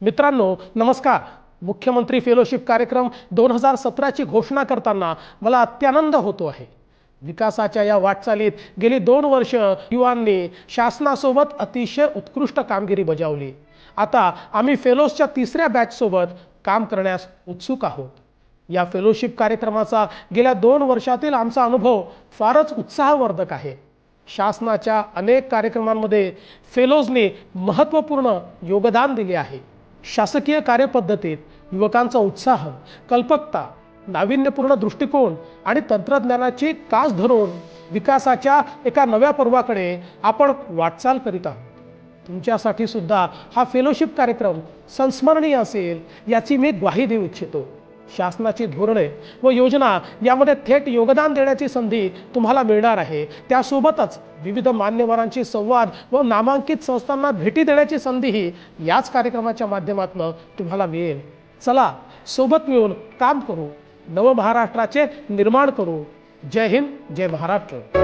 मित्रांनो नमस्कार. मुख्यमंत्री फेलोशिप कार्यक्रम दोन हजार सतराची घोषणा करताना मला अत्यानंद होतो आहे. विकासाच्या या वाटचालीत गेली दोन वर्ष युवांनी शासनासोबत अतिशय उत्कृष्ट कामगिरी बजावली. आता आम्ही फेलोजच्या तिसऱ्या बॅचसोबत काम करण्यास उत्सुक आहोत. या फेलोशिप कार्यक्रमाचा गेल्या दोन वर्षातील आमचा अनुभव फारच उत्साहवर्धक आहे. शासनाच्या अनेक कार्यक्रमांमध्ये फेलोजने महत्त्वपूर्ण योगदान दिले आहे. शासकीय कार्यपद्धतीत युवकांचा उत्साह कल्पकता नाविन्यपूर्ण दृष्टिकोन आणि तंत्रज्ञानाची कास धरून विकासाच्या एका नव्या पर्वाकडे आपण वाटचाल करीत आहोत. तुमच्यासाठी सुद्धा हा फेलोशिप कार्यक्रम संस्मरणीय असेल याची मी ग्वाही देऊ इच्छितो. शासनाची धोरणे व योजना यामध्ये थेट योगदान देण्याची संधी तुम्हाला मिळणार आहे. त्यासोबतच विविध मान्यवरांशी संवाद व नामांकित संस्थांना भेटी देण्याची संधीही याच कार्यक्रमाच्या माध्यमातून तुम्हाला मिळेल. चला सोबत मिळून काम करू. नव महाराष्ट्राचे निर्माण करू. जय हिंद जय महाराष्ट्र.